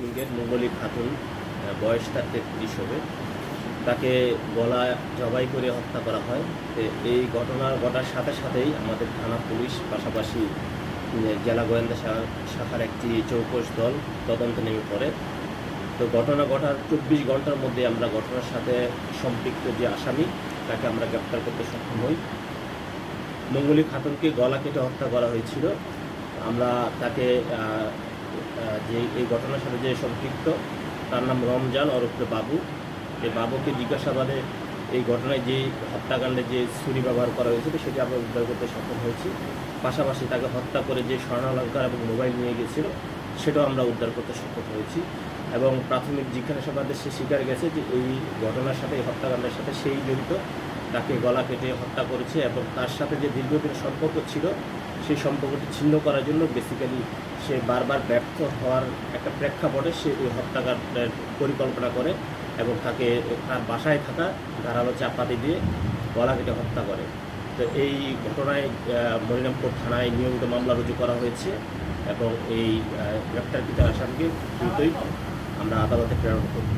লিঙ্গের মঙ্গলী খাতুন বয়স তার তেত্রিশ হবে। তাকে গলা জবাই করে হত্যা করা হয়। এই ঘটনা ঘটার সাথে সাথেই আমাদের থানা পুলিশ পাশাপাশি জেলা গোয়েন্দা শাখার একটি চৌকস দল তদন্ত নেমে পড়ে। তো ঘটনা ঘটার চব্বিশ ঘণ্টার মধ্যে আমরা ঘটনার সাথে সম্পৃক্ত যে আসামি, তাকে আমরা গ্রেপ্তার করতে সক্ষম হই। মঙ্গলী খাতুনকে গলা কেটে হত্যা করা হয়েছিল। আমরা তাকে যে এই ঘটনার সাথে যে সম্পৃক্ত, তার নাম রমজান ওরফে বাবু। এই বাবুকে জিজ্ঞাসাবাদে এই ঘটনায় যে হত্যাকাণ্ডে যে ছুরি ব্যবহার করা হয়েছিল, সেটি আমরা উদ্ধার করতে সক্ষম হয়েছি। পাশাপাশি তাকে হত্যা করে যে স্বর্ণালঙ্কার এবং মোবাইল নিয়ে গেছিল সেটাও আমরা উদ্ধার করতে সক্ষম হয়েছি। এবং প্রাথমিক জিজ্ঞাসাবাদে সে স্বীকার গেছে যে এই ঘটনার সাথে, এই হত্যাকাণ্ডের সাথে সেই জড়িত। তাকে গলা কেটে হত্যা করেছে এবং তার সাথে যে দীর্ঘদিনের সম্পর্ক ছিল, সেই সম্পর্কটি ছিন্ন করার জন্য বেসিক্যালি সে বারবার ব্যর্থ হওয়ার একটা প্রেক্ষাপটে সে ওই হত্যাকাণ্ডের পরিকল্পনা করে এবং তাকে তার বাসায় থাকা ধারালো চাপাতি দিয়ে গলা কেটে হত্যা করে। তো এই ঘটনায় মরিনামপুর থানায় নিয়মিত মামলা রুজু করা হয়েছে এবং এই গ্রেপ্তারকৃত আসামিকে দ্রুতই আমরা আদালতে প্রেরণ করি